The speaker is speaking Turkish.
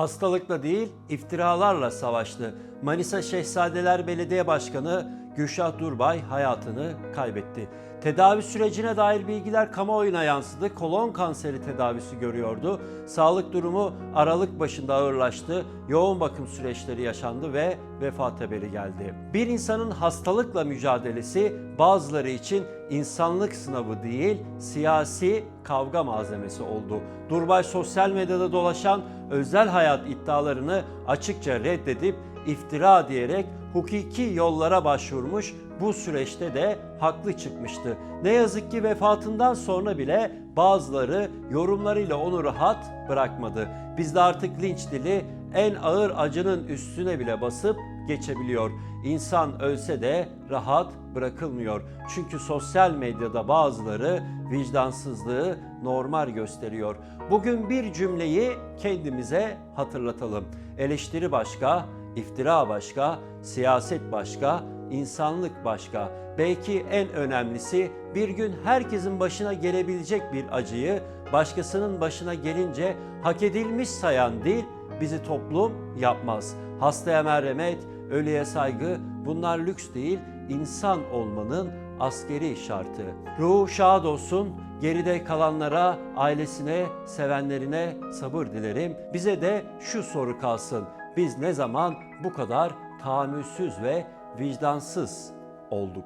Hastalıkla değil, iftiralarla savaştı. Manisa Şehzadeler Belediye Başkanı Gülşah Durbay hayatını kaybetti. Tedavi sürecine dair bilgiler kamuoyuna yansıdı. Kolon kanseri tedavisi görüyordu. Sağlık durumu Aralık başında ağırlaştı. Yoğun bakım süreçleri yaşandı ve vefat haberi geldi. Bir insanın hastalıkla mücadelesi bazıları için insanlık sınavı değil, siyasi kavga malzemesi oldu. Durbay sosyal medyada dolaşan özel hayat iddialarını açıkça reddedip iftira diyerek hukuki yollara başvurmuş. Bu süreçte de haklı çıkmıştı. Ne yazık ki vefatından sonra bile bazıları yorumlarıyla onu rahat bırakmadı. Bizde artık linç dili en ağır acının üstüne bile basıp geçebiliyor. İnsan ölse de rahat bırakılmıyor. Çünkü sosyal medyada bazıları vicdansızlığı normal gösteriyor. Bugün bir cümleyi kendimize hatırlatalım. Eleştiri başka, iftira başka, siyaset başka, insanlık başka. Belki en önemlisi bir gün herkesin başına gelebilecek bir acıyı başkasının başına gelince hak edilmiş sayan değil, bizi toplum yapmaz. Hastaya merhamet, ölüye saygı bunlar lüks değil, insan olmanın askeri şartı. Ruhu şad olsun, geride kalanlara, ailesine, sevenlerine sabır dilerim. Bize de şu soru kalsın. Biz ne zaman bu kadar tahammülsüz ve vicdansız olduk?